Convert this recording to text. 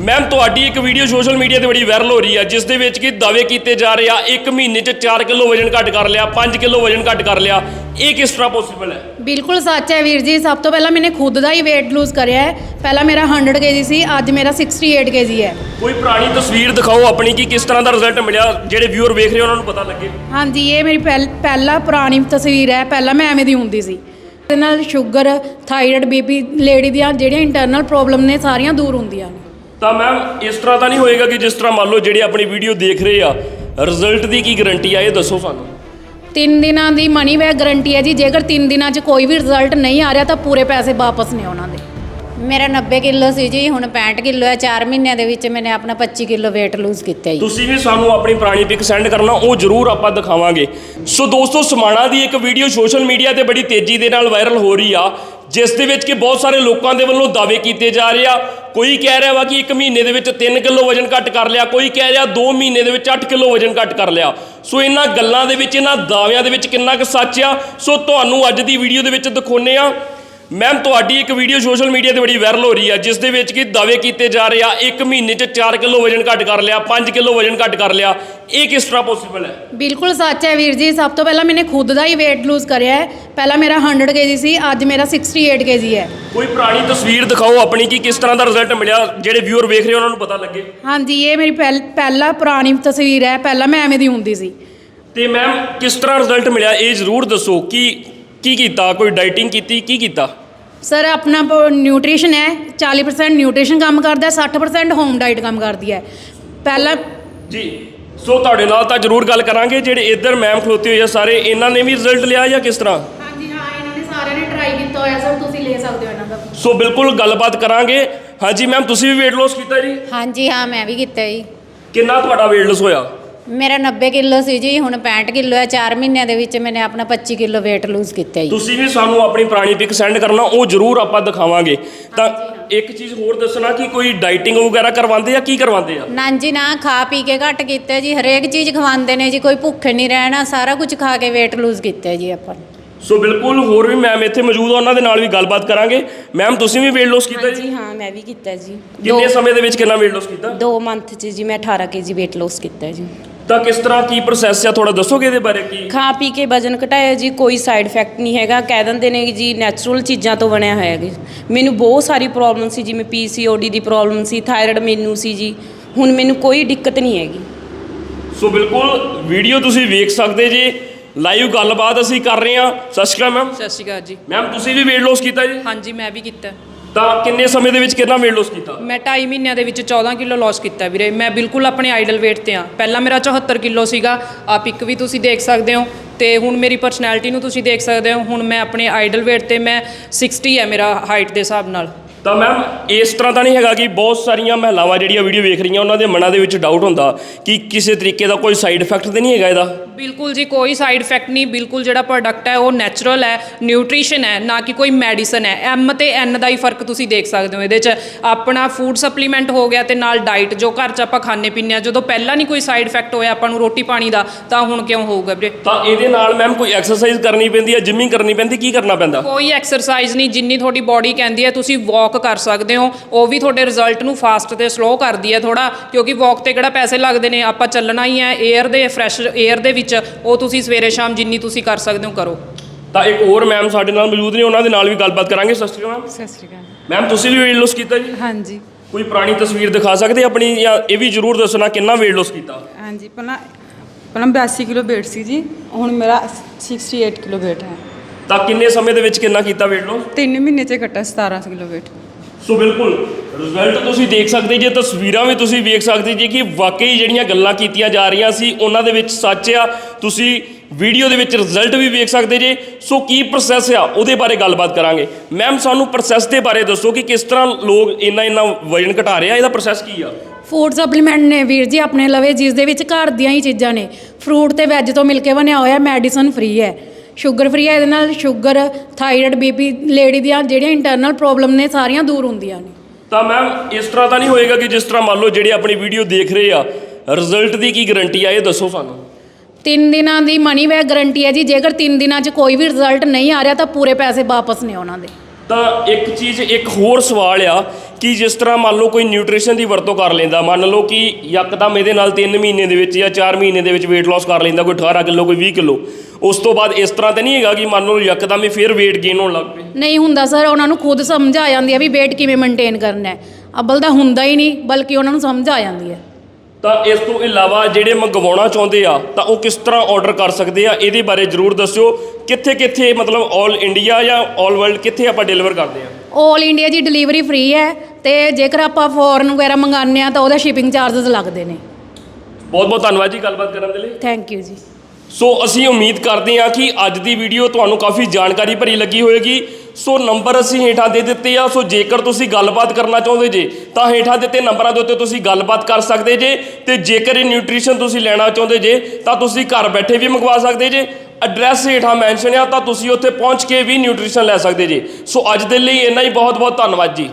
Ma'am ਤੁਹਾਡੀ ਇੱਕ video social media ਤੇ ਬੜੀ ਵਾਇਰਲ ਹੋ ਰਹੀ ਹੈ ਜਿਸ ਦੇ ਵਿੱਚ ਕਿ ਦਾਅਵੇ ਕੀਤੇ ਜਾ ਰਹੇ ਆ ਇੱਕ ਮਹੀਨੇ 'ਚ 4 ਕਿਲੋ ਵਜਨ ਘੱਟ ਕਰ ਲਿਆ 5 ਕਿਲੋ ਵਜਨ ਘੱਟ ਕਰ ਲਿਆ। ਇਹ ਕਿਸ ਤਰ੍ਹਾਂ ਪੋਸੀਬਲ ਹੈ? ਬਿਲਕੁਲ ਸੱਚ ਹੈ ਵੀਰ ਜੀ ਸਭ ਤੋਂ ਪਹਿਲਾਂ ਮੈंने ਖੁਦ ਦਾ ਹੀ weight lose ਕਰਿਆ ਹੈ। ਪਹਿਲਾਂ ਮੇਰਾ 100 kg ਸੀ ਅੱਜ ਮੇਰਾ 68 kg ਹੈ। ਕੋਈ ਪੁਰਾਣੀ ਤਸਵੀਰ ਦਿਖਾਓ ਆਪਣੀ ਕਿ ਕਿਸ ਤਰ੍ਹਾਂ ਦਾ ਰਿਜ਼ਲਟ ਮਿਲਿਆ ਜਿਹੜੇ ਵਿਊਅਰ ਵੇਖ ਰਹੇ ਉਹਨਾਂ ਨੂੰ ਪਤਾ ਲੱਗੇ। ਹਾਂਜੀ ਇਹ ਮੇਰੀ ਪਹਿਲ- ਪਹਿਲਾ ਪੁਰਾਣੀ ਤਸਵੀਰ ਹੈ ਪਹਿਲਾਂ ਮੈਂ ਐਵੇਂ ਦੀ ਹੁੰਦੀ ਸੀ। ਇਹਦੇ ਨਾਲ ਸ਼ੂਗਰ ਥਾਇਰਾਇਡ ਬੀਪੀ ਲੇਡੀ ਦੀਆਂ ਜਿਹੜੀਆਂ ਇੰਟਰਨਲ ਪ੍ਰੋਬਲਮ ਨੇ ਸਾਰੀਆਂ ਦੂਰ ਹੁੰਦੀਆਂ ਨੇ। ਤਾਂ ਮੈਮ ਇਸ ਤਰ੍ਹਾਂ ਤਾਂ ਨਹੀਂ ਹੋਏਗਾ ਕਿ ਜਿਸ ਤਰ੍ਹਾਂ ਮੰਨ ਲਓ ਜਿਹੜੇ ਆਪਣੀ ਵੀਡੀਓ ਦੇਖ ਰਹੇ ਆ ਰਿਜ਼ਲਟ ਦੀ ਕੀ ਗਾਰੰਟੀ ਆ ਇਹ ਦੱਸੋ ਸਾਨੂੰ। ਤਿੰਨ ਦਿਨਾਂ ਦੀ ਮਨੀ ਬੈਕ ਗਾਰੰਟੀ ਹੈ ਜੀ ਜੇਕਰ ਤਿੰਨ ਦਿਨਾਂ 'ਚ ਕੋਈ ਵੀ ਰਿਜ਼ਲਟ ਨਹੀਂ ਆ ਰਿਹਾ ਤਾਂ ਪੂਰੇ ਪੈਸੇ ਵਾਪਸ ਨੇ ਉਹਨਾਂ ਦੇ। ਮੇਰਾ 90 ਕਿਲੋ ਸੀ ਜੀ ਹੁਣ 65 ਕਿਲੋ ਹੈ 4 ਮਹੀਨਿਆਂ ਦੇ ਵਿੱਚ ਮੈंने ਆਪਣਾ 25 ਕਿਲੋ weight lose ਕੀਤਾ ਜੀ। ਤੁਸੀਂ ਵੀ ਸਾਨੂੰ ਆਪਣੀ ਪੁਰਾਣੀ ਪਿਕ ਸੈਂਡ ਕਰਨਾ ਉਹ ਜ਼ਰੂਰ ਆਪਾਂ ਦਿਖਾਵਾਂਗੇ। ਸੋ ਦੋਸਤੋ ਸਮਾਣਾ ਦੀ ਇੱਕ ਵੀਡੀਓ ਸੋਸ਼ਲ ਮੀਡੀਆ ਤੇ ਬੜੀ ਤੇਜ਼ੀ ਦੇ ਨਾਲ ਵਾਇਰਲ ਹੋ ਰਹੀ ਆ। ਜਿਸ ਦੇ ਵਿੱਚ ਕਿ ਬਹੁਤ ਸਾਰੇ ਲੋਕਾਂ ਦੇ ਵੱਲੋਂ ਦਾਅਵੇ ਕੀਤੇ ਜਾ ਰਹੇ ਆ। ਕੋਈ ਕਹਿ ਰਿਹਾ ਵਾ ਕਿ ਇੱਕ ਮਹੀਨੇ ਦੇ ਵਿੱਚ 3 ਕਿਲੋ ਵਜਨ ਘੱਟ ਕਰ ਲਿਆ, ਕੋਈ ਕਹਿ ਰਿਹਾ 2 ਮਹੀਨੇ ਦੇ ਵਿੱਚ 8 ਕਿਲੋ ਵਜਨ ਘੱਟ ਕਰ ਲਿਆ। ਸੋ ਇਹਨਾਂ ਗੱਲਾਂ ਦੇ ਵਿੱਚ, ਇਹਨਾਂ ਦਾਅਵਿਆਂ ਦੇ ਵਿੱਚ ਕਿੰਨਾ ਕੁ ਸੱਚ ਆ। ਸੋ ਤੁਹਾਨੂੰ ਅੱਜ ਦੀ ਵੀਡੀਓ ਦੇ ਵਿੱਚ ਦਿਖਾਉਨੇ ਆ ਮੈਮ ਤੁਹਾਡੀ ਇੱਕ ਵੀਡੀਓ ਸੋਸ਼ਲ ਮੀਡੀਆ ਤੇ ਬੜੀ ਵਾਇਰਲ ਹੋ ਰਹੀ ਆ ਜਿਸ ਦੇ ਵਿੱਚ ਕਿ ਦਾਅਵੇ ਕੀਤੇ ਜਾ ਰਹੇ ਆ ਇੱਕ ਮਹੀਨੇ 'ਚ 4 ਕਿਲੋ ਵਜਨ ਘੱਟ ਕਰ ਲਿਆ 5 ਕਿਲੋ ਵਜਨ ਘੱਟ ਕਰ ਲਿਆ। ਇਹ ਕਿਸ ਤਰ੍ਹਾਂ ਪੋਸੀਬਲ ਹੈ? ਬਿਲਕੁਲ ਸੱਚ ਹੈ ਵੀਰ ਜੀ ਸਭ ਤੋਂ ਪਹਿਲਾਂ ਮੈंने ਖੁਦ ਦਾ ਹੀ weight lose ਕਰਿਆ ਹੈ। ਪਹਿਲਾਂ ਮੇਰਾ 100 kg ਸੀ ਅੱਜ ਮੇਰਾ 68 kg ਹੈ। ਕੋਈ ਪੁਰਾਣੀ ਤਸਵੀਰ ਦਿਖਾਓ ਆਪਣੀ ਕਿ ਕਿਸ ਤਰ੍ਹਾਂ ਦਾ ਰਿਜ਼ਲਟ ਮਿਲਿਆ ਜਿਹੜੇ ਵਿਊਅਰ ਵੇਖ ਰਹੇ ਉਹਨਾਂ ਨੂੰ ਪਤਾ ਲੱਗੇ। ਹਾਂਜੀ ਇਹ ਮੇਰੀ ਪਹਿਲ- ਪਹਿਲਾ ਪੁਰਾਣੀ ਤਸਵੀਰ ਹੈ ਪਹਿਲਾਂ ਮੈਂ ਐਵੇਂ ਦੀ ਹੁੰਦੀ ਸੀ। ਤੇ ਮੈਮ ਕਿਸ ਤਰ੍ਹਾਂ ਰਿਜ਼ਲਟ ਮਿਲਿਆ ਇਹ ਜ਼ਰੂਰ ਦੱਸੋ ਕਿ ਕੀ ਕੀਤਾ ਕੋਈ ਡਾਈਟਿੰਗ ਕੀਤੀ ਕੀ ਕੀਤਾ? ਸਰ ਆਪਣਾ ਨਿਊਟ੍ਰੀਸ਼ਨ ਹੈ 40% ਨਿਊਟ੍ਰੀਸ਼ਨ ਕੰਮ ਕਰਦਾ ਹੈ 60% ਹੋਮ ਡਾਈਟ ਕੰਮ ਕਰਦੀ ਹੈ। ਪਹਿਲਾਂ ਜੀ ਸੋ ਤੁਹਾਡੇ ਨਾਲ ਤਾਂ ਜ਼ਰੂਰ ਗੱਲ ਕਰਾਂਗੇ ਜਿਹੜੇ ਇੱਧਰ ਮੈਮ ਖਲੋਤੇ ਹੋਏ ਆ ਸਾਰੇ ਇਹਨਾਂ ਨੇ ਵੀ ਰਿਜ਼ਲਟ ਲਿਆ ਜਾਂ ਕਿਸ ਤਰ੍ਹਾਂ? ਹਾਂਜੀ ਹਾਂ ਇਹਨਾਂ ਨੇ ਸਾਰਿਆਂ ਨੇ ਟਰਾਈ ਕੀਤਾ ਹੋਇਆ ਸਰ ਤੁਸੀਂ ਲੈ ਸਕਦੇ ਹੋ ਇਹਨਾਂ ਦਾ। ਸੋ ਬਿਲਕੁਲ ਗੱਲਬਾਤ ਕਰਾਂਗੇ। ਹਾਂਜੀ ਮੈਮ ਤੁਸੀਂ ਵੀ weight loss ਕੀਤਾ ਜੀ? ਹਾਂਜੀ ਹਾਂ ਮੈਂ ਵੀ ਕੀਤਾ ਜੀ। ਕਿੰਨਾ ਤੁਹਾਡਾ weight loss ਹੋਇਆ? ਮੇਰਾ 90 ਕਿਲੋ ਸੀ ਜੀ ਹੁਣ 65 ਕਿਲੋ ਹੈ 4 ਮਹੀਨਿਆਂ ਦੇ ਵਿੱਚ ਮੈंने ਆਪਣਾ 25 ਕਿਲੋ weight lose ਕੀਤਾ ਜੀ। ਤੁਸੀਂ ਵੀ ਸਾਨੂੰ ਆਪਣੀ ਪੁਰਾਣੀ ਪਿਕ ਸੈਂਡ ਕਰਨਾ ਉਹ ਜ਼ਰੂਰ ਆਪਾਂ ਦਿਖਾਵਾਂਗੇ। ਤਾਂ ਇੱਕ ਚੀਜ਼ ਹੋਰ ਦੱਸਣਾ ਕਿ ਕੋਈ ਡਾਈਟਿੰਗ ਵਗੈਰਾ ਕਰਵਾਉਂਦੇ ਆ ਕੀ ਕਰਵਾਉਂਦੇ ਆ? ਨਾ ਜੀ ਨਾ ਖਾ ਪੀ ਕੇ ਘੱਟ ਕੀਤਾ ਜੀ ਹਰੇਕ ਚੀਜ਼ ਖਵਾਉਂਦੇ ਨੇ ਜੀ ਕੋਈ ਭੁੱਖੇ ਨਹੀਂ ਰਹਿਣਾ ਸਾਰਾ ਕੁਝ ਖਾ ਕੇ weight lose ਕੀਤਾ ਜੀ ਆਪਾਂ ਨੇ। ਸੋ ਬਿਲਕੁਲ ਹੋਰ ਵੀ ਮੈਮ ਇੱਥੇ ਮੌਜੂਦ ਆ ਉਹਨਾਂ ਦੇ ਨਾਲ ਵੀ ਗੱਲਬਾਤ ਕਰਾਂਗੇ। ਮੈਮ ਤੁਸੀਂ ਵੀ weight loss ਕੀਤਾ ਜੀ ਜੀ? ਹਾਂ ਮੈਂ ਵੀ ਕੀਤਾ ਜੀ। ਕਿੰਨੇ ਸਮੇਂ ਦੇ ਵਿੱਚ ਕਿੰਨਾ weight loss ਕੀਤਾ? 2 ਮੰਥ ਚ ਜੀ ਮੈਂ 18 ਕੇਜੀ weight loss ਕੀਤਾ ਜੀ। ਤਾਂ ਕਿਸ ਤਰ੍ਹਾਂ ਕੀ ਪ੍ਰੋਸੈਸ ਆ? ਥੋੜਾ ਦੱਸੋਗੇ ਇਹਦੇ ਬਾਰੇ ਕੀ? ਖਾ ਪੀ ਕੇ ਵਜਨ ਘਟਾਇਆ ਜੀ ਕੋਈ ਸਾਈਡ ਇਫੈਕਟ ਨਹੀਂ ਹੈਗਾ। ਕਹਿ ਦਿੰਦੇ ਨੇ ਜੀ ਨੈਚੁਰਲ ਚੀਜ਼ਾਂ ਤੋਂ ਬਣਿਆ ਹੋਇਆ ਹੈ ਮੈਨੂੰ ਬਹੁਤ ਸਾਰੀ ਪ੍ਰੋਬਲਮ ਸੀ ਜਿਵੇਂ ਪੀਸੀਓਡੀ ਦੀ ਪ੍ਰੋਬਲਮ ਸੀ ਥਾਇਰਾਇਡ ਮੈਨੂੰ ਸੀ ਜੀ। ਹੁਣ ਮੈਨੂੰ ਕੋਈ ਦਿੱਕਤ ਨਹੀਂ ਹੈਗੀ। ਸੋ ਬਿਲਕੁਲ ਵੀਡੀਓ ਤੁਸੀਂ ਵੇਖ ਸਕਦੇ ਜੀ। ਲਾਈਵ ਗੱਲਬਾਤ ਅਸੀਂ ਕਰ ਰਹੇ ਹਾਂ। ਸਤਿ ਸ਼੍ਰੀ ਅਕਾਲ ਮੈਮ ਸਤਿ ਸ਼੍ਰੀ ਅਕਾਲ ਜੀ। ਮੈਮ ਤੁਸੀਂ ਵੀ weight loss ਕੀਤਾ ਜੀ? ਹਾਂਜੀ ਮੈਂ ਵੀ ਕੀਤਾ। ਤਾਂ ਕਿੰਨੇ ਸਮੇਂ ਦੇ ਵਿੱਚ ਕਿੰਨਾ weight loss ਕੀਤਾ? ਮੈਂ 2.5 ਮਹੀਨਿਆਂ ਦੇ ਵਿੱਚ 14 ਕਿਲੋ ਲਾਸ ਕੀਤਾ ਵੀਰੇ। ਮੈਂ ਬਿਲਕੁਲ ਆਪਣੇ ਆਈਡਲ weight ਤੇ ਆ ਪਹਿਲਾਂ ਮੇਰਾ 74 ਕਿਲੋ ਸੀਗਾ। ਆ ਪਿਕ ਵੀ ਤੁਸੀਂ ਦੇਖ ਸਕਦੇ ਹੋ। ਤੇ ਹੁਣ ਮੇਰੀ ਪਰਸਨੈਲਿਟੀ ਨੂੰ ਤੁਸੀਂ ਦੇਖ ਸਕਦੇ ਹੋ। ਹੁਣ ਮੈਂ ਆਪਣੇ ਆਈਡਲ weight ਤੇ ਮੈਂ 60 ਹੈ ਮੇਰਾ ਹਾਈਟ ਦੇ ਹਿਸਾਬ ਨਾਲ। ਤਾਂ ਮੈਮ ਇਸ ਤਰ੍ਹਾਂ ਤਾਂ ਨਹੀਂ ਹੈਗਾ ਕਿ ਬਹੁਤ ਸਾਰੀਆਂ ਮਹਿਲਾਵਾਂ ਜਿਹੜੀਆਂ ਵੀਡੀਓ ਵੇਖ ਰਹੀਆਂ ਉਹਨਾਂ ਦੇ ਮਨਾਂ ਦੇ ਵਿੱਚ ਡਾਊਟ ਹੁੰਦਾ ਕਿ ਕਿਸੇ ਤਰੀਕੇ ਦਾ ਕੋਈ ਸਾਈਡ ਇਫੈਕਟ ਤੇ ਨਹੀਂ ਹੈਗਾ ਇਹਦਾ? ਬਿਲਕੁਲ ਜੀ ਕੋਈ ਸਾਈਡ ਇਫੈਕਟ ਨਹੀਂ ਬਿਲਕੁਲ ਜਿਹੜਾ ਪ੍ਰੋਡਕਟ ਹੈ ਉਹ ਨੈਚੁਰਲ ਹੈ ਨਿਊਟ੍ਰੀਸ਼ਨ ਹੈ ਨਾ ਕਿ ਕੋਈ ਮੈਡੀਸਨ ਹੈ। ਐਮ ਤੇ ਐਨ ਦਾ ਹੀ ਫ਼ਰਕ ਤੁਸੀਂ ਦੇਖ ਸਕਦੇ ਹੋ ਇਹਦੇ 'ਚ। ਆਪਣਾ ਫੂਡ ਸਪਲੀਮੈਂਟ ਹੋ ਗਿਆ ਤੇ ਨਾਲ ਡਾਈਟ ਜੋ ਘਰ 'ਚ ਆਪਾਂ ਖਾਣੇ ਪੀਂਦੇ ਆ ਜਦੋਂ ਪਹਿਲਾਂ ਨਹੀਂ ਕੋਈ ਸਾਈਡ ਇਫੈਕਟ ਹੋਇਆ ਆਪਾਂ ਨੂੰ ਰੋਟੀ ਪਾਣੀ ਦਾ ਤਾਂ ਹੁਣ ਕਿਉਂ ਹੋਊਗਾ ਵੀਰੇ? ਤਾਂ ਇਹਦੇ ਨਾਲ ਮੈਮ ਕੋਈ ਐਕਸਰਸਾਈਜ਼ ਕਰਨੀ ਪੈਂਦੀ ਹੈ ਜਿਮਿੰਗ ਕਰਨੀ ਪੈਂਦੀ ਕੀ ਕਰਨਾ ਪੈਂਦਾ? ਕੋਈ ਐਕਸਰਸਾਈਜ਼ ਨਹੀਂ ਜਿੰਨੀ ਤੁਹਾਡੀ ਬਾਡੀ ਕਹਿੰਦੀ ਹੈ ਤੁਸੀਂ ਵਾਕ ਕਰ ਸਕਦੇ ਹੋ। ਉਹ ਵੀ ਤੁਹਾਡੇ ਰਿਜ਼ਲਟ ਨੂੰ ਫਾਸਟ ਤੇ ਸਲੋ ਕਰਦੀ ਹੈ ਥੋੜਾ ਕਿਉਂਕਿ ਵਾਕ ਤੇ ਕਿਹੜਾ ਪੈਸੇ ਲੱਗਦੇ ਨੇ ਆਪਾਂ ਚੱਲਣਾ ਹੀ ਹੈ 에ਅਰ ਦੇ ਫਰੈਸ਼ 에ਅਰ ਦੇ ਵਿੱਚ ਉਹ ਤੁਸੀਂ ਸਵੇਰੇ ਸ਼ਾਮ ਜਿੰਨੀ ਤੁਸੀਂ ਕਰ ਸਕਦੇ ਹੋ ਕਰੋ। ਤਾਂ ਇੱਕ ਹੋਰ ਮੈਮ ਸਾਡੇ ਨਾਲ ਮੌਜੂਦ ਨੇ ਉਹਨਾਂ ਦੇ ਨਾਲ ਵੀ ਗੱਲਬਾਤ ਕਰਾਂਗੇ। ਸਤਿ ਸ਼੍ਰੀ ਅਕਾਲ ਮੈਮ ਸਤਿ ਸ਼੍ਰੀ ਅਕਾਲ। ਮੈਮ ਤੁਸੀਂ ਵੀ weight loss ਕੀਤਾ ਜੀ? ਹਾਂਜੀ। ਕੋਈ ਪੁਰਾਣੀ ਤਸਵੀਰ ਦਿਖਾ ਸਕਦੇ ਆਪਣੀ ਜਾਂ ਇਹ ਵੀ ਜ਼ਰੂਰ ਦੱਸਣਾ ਕਿੰਨਾ weight loss ਕੀਤਾ? ਹਾਂਜੀ ਪਹਿਲਾਂ ਪਹਿਲਾਂ 82 ਕਿਲੋ weight ਸੀ ਜੀ ਹੁਣ ਮੇਰਾ 68 ਕਿਲੋ weight ਹੈ। ਤਾਂ ਕਿੰਨੇ ਸਮੇਂ ਦੇ ਵਿੱਚ ਕਿੰਨਾ ਕੀਤਾ weight loss? 3 ਮਹੀਨੇ ਚ ਘਟਾ 17 ਕਿਲੋ weight ਸੋ ਬਿਲਕੁਲ ਰਿਜ਼ਲਟ ਤੁਸੀਂ ਦੇਖ ਸਕਦੇ ਜੇ, ਤਸਵੀਰਾਂ ਵੀ ਤੁਸੀਂ ਵੇਖ ਸਕਦੇ ਜੇ ਕਿ ਵਾਕਈ ਜਿਹੜੀਆਂ ਗੱਲਾਂ ਕੀਤੀਆਂ ਜਾ ਰਹੀਆਂ ਸੀ, ਉਹਨਾਂ ਦੇ ਵਿੱਚ ਸੱਚ ਆ। ਤੁਸੀਂ ਵੀਡੀਓ ਦੇ ਵਿੱਚ ਰਿਜ਼ਲਟ ਵੀ ਵੇਖ ਸਕਦੇ ਜੇ। ਸੋ ਕੀ ਪ੍ਰੋਸੈਸ ਆ, ਉਹਦੇ ਬਾਰੇ ਗੱਲਬਾਤ ਕਰਾਂਗੇ। ਮੈਮ ਸਾਨੂੰ ਪ੍ਰੋਸੈਸ ਦੇ ਬਾਰੇ ਦੱਸੋ ਕਿ ਕਿਸ ਤਰ੍ਹਾਂ ਲੋਕ ਇੰਨਾ ਇੰਨਾ ਵਜਨ ਘਟਾ ਰਹੇ ਆ ਇਹਦਾ ਪ੍ਰੋਸੈਸ ਕੀ ਆ? ਫੂਡ ਸਪਲੀਮੈਂਟ ਨੇ ਵੀਰ ਜੀ, ਆਪਣੇ ਲਵੇ ਜਿਸ ਦੇ ਵਿੱਚ ਘਰ ਦੀਆਂ ਹੀ ਚੀਜ਼ਾਂ ਨੇ। ਫਰੂਟ ਤੇ ਵੈਜ ਤੋਂ ਮਿਲ ਕੇ ਬਣਿਆ ਹੋਇਆ ਮੈਡੀਸਨ ਫ੍ਰੀ ਹੈ। ਸ਼ੂਗਰ ਫ੍ਰੀ ਹੈ ਇਹਦੇ ਨਾਲ ਸ਼ੂਗਰ ਥਾਇਰਾਇਡ ਬੀਪੀ ਲੇਡੀ ਦੀਆਂ ਜਿਹੜੀਆਂ ਇੰਟਰਨਲ ਪ੍ਰੋਬਲਮ ਨੇ ਸਾਰੀਆਂ ਦੂਰ ਹੁੰਦੀਆਂ ਨੇ। ਤਾਂ ਮੈਮ ਇਸ ਤਰ੍ਹਾਂ ਤਾਂ ਨਹੀਂ ਹੋਏਗਾ ਕਿ ਜਿਸ ਤਰ੍ਹਾਂ ਮੰਨ ਲਓ ਜਿਹੜੇ ਆਪਣੀ ਵੀਡੀਓ ਦੇਖ ਰਹੇ ਆ ਰਿਜ਼ਲਟ ਦੀ ਕੀ ਗਾਰੰਟੀ ਆ ਇਹ ਦੱਸੋ ਸਾਨੂੰ। ਤਿੰਨ ਦਿਨਾਂ ਦੀ ਮਨੀ ਬੈਕ ਗਾਰੰਟੀ ਹੈ ਜੀ ਜੇਕਰ ਤਿੰਨ ਦਿਨਾਂ 'ਚ ਕੋਈ ਵੀ ਰਿਜ਼ਲਟ ਨਹੀਂ ਆ ਰਿਹਾ ਤਾਂ ਪੂਰੇ ਪੈਸੇ ਵਾਪਸ ਨੇ ਉਹਨਾਂ ਦੇ। ਤਾਂ ਇੱਕ ਚੀਜ਼ ਇੱਕ ਹੋਰ ਸਵਾਲ ਆ ਕਿ ਜਿਸ ਤਰ੍ਹਾਂ ਮੰਨ ਲਓ ਕੋਈ ਨਿਊਟ੍ਰੀਸ਼ਨ ਦੀ ਵਰਤੋਂ ਕਰ ਲੈਂਦਾ ਮੰਨ ਲਓ ਕਿ ਯਕਦਮ ਇਹਦੇ ਨਾਲ 3 ਮਹੀਨੇ ਦੇ ਵਿੱਚ ਜਾਂ 4 ਮਹੀਨੇ ਦੇ ਵਿੱਚ weight loss ਕਰ ਲੈਂਦਾ ਕੋਈ 18 ਕਿਲੋ ਕੋਈ 20 ਕਿਲੋ ਉਸ ਤੋਂ ਬਾਅਦ ਇਸ ਤਰ੍ਹਾਂ ਤਾਂ ਨਹੀਂ ਹੈਗਾ ਕਿ ਮੰਨ ਲਓ ਯਕਦਮ ਹੀ ਫਿਰ weight gain ਹੋਣ ਲੱਗ ਪਏ। ਨਹੀਂ ਹੁੰਦਾ ਸਰ ਉਹਨਾਂ ਨੂੰ ਖੁਦ ਸਮਝ ਆ ਜਾਂਦੀ ਹੈ ਵੀ weight ਕਿਵੇਂ ਮੇਨਟੇਨ ਕਰਨਾ ਹੈ। ਅਬਲ ਤਾਂ ਹੁੰਦਾ ਹੀ ਨਹੀਂ ਬਲਕਿ ਉਹਨਾਂ ਨੂੰ ਸਮਝ ਆ ਜਾਂਦੀ ਹੈ। ਤਾਂ ਇਸ ਤੋਂ ਇਲਾਵਾ ਜਿਹੜੇ ਮੰਗਵਾਉਣਾ ਚਾਹੁੰਦੇ ਆ ਤਾਂ ਉਹ ਕਿਸ ਤਰ੍ਹਾਂ ਆਰਡਰ ਕਰ ਸਕਦੇ ਆ ਇਹਦੇ ਬਾਰੇ ਜਰੂਰ ਦੱਸਿਓ। ਕਿੱਥੇ ਕਿੱਥੇ ਮਤਲਬ 올 ਇੰਡੀਆ ਜਾਂ 올 ਵਰਲਡ ਕਿੱਥੇ ਆਪਾਂ ਡਿਲੀਵਰ ਕਰਦੇ ਆ? 올 ਇੰਡੀਆ ਦੀ ਡਿਲੀਵਰੀ ਫ੍ਰੀ ਹੈ ਤੇ ਜੇਕਰ ਆਪਾਂ ਫੋਰਨ ਵਗੈਰਾ ਮੰਗਾਉਂਦੇ ਆ ਤਾਂ ਉਹਦਾ ਸ਼ਿਪਿੰਗ ਚਾਰजेस ਲੱਗਦੇ ਨੇ। ਬਹੁਤ ਬਹੁਤ ਧੰਨਵਾਦ ਜੀ ਗੱਲਬਾਤ ਕਰਨ ਦੇ ਲਈ। ਥੈਂਕ ਯੂ ਜੀ। ਸੋ ਅਸੀਂ ਉਮੀਦ ਕਰਦੇ ਹਾਂ ਕਿ ਅੱਜ ਦੀ ਵੀਡੀਓ ਤੁਹਾਨੂੰ ਕਾਫੀ ਜਾਣਕਾਰੀ ਭਰੀ ਲੱਗੀ ਹੋਵੇਗੀ। ਸੋ ਨੰਬਰ ਅਸੀਂ ਹੇਠਾਂ ਦੇ ਦਿੱਤੇ ਆ। ਸੋ ਜੇਕਰ ਤੁਸੀਂ ਗੱਲਬਾਤ ਕਰਨਾ ਚਾਹੁੰਦੇ ਜੇ, ਤਾਂ ਹੇਠਾਂ ਦਿੱਤੇ ਨੰਬਰਾਂ ਦੇ ਉੱਤੇ ਤੁਸੀਂ ਗੱਲਬਾਤ ਕਰ ਸਕਦੇ ਜੇ। ਤੇ ਜੇਕਰ ਇਹ ਨਿਊਟ੍ਰੀਸ਼ਨ ਤੁਸੀਂ ਲੈਣਾ ਚਾਹੁੰਦੇ ਜੇ, ਤਾਂ ਤੁਸੀਂ ਘਰ ਬੈਠੇ ਵੀ ਮੰਗਵਾ ਸਕਦੇ ਜੇ। ਐਡਰੈਸ ਹੇਠਾਂ ਮੈਂਸ਼ਨ ਆ, ਤਾਂ ਤੁਸੀਂ ਉੱਥੇ ਪਹੁੰਚ ਕੇ ਵੀ ਨਿਊਟ੍ਰੀਸ਼ਨ ਲੈ ਸਕਦੇ ਜੇ। ਸੋ ਅੱਜ ਦੇ ਲਈ ਇੰਨਾ ਹੀ। ਬਹੁਤ ਬਹੁਤ ਧੰਨਵਾਦ ਜੀ।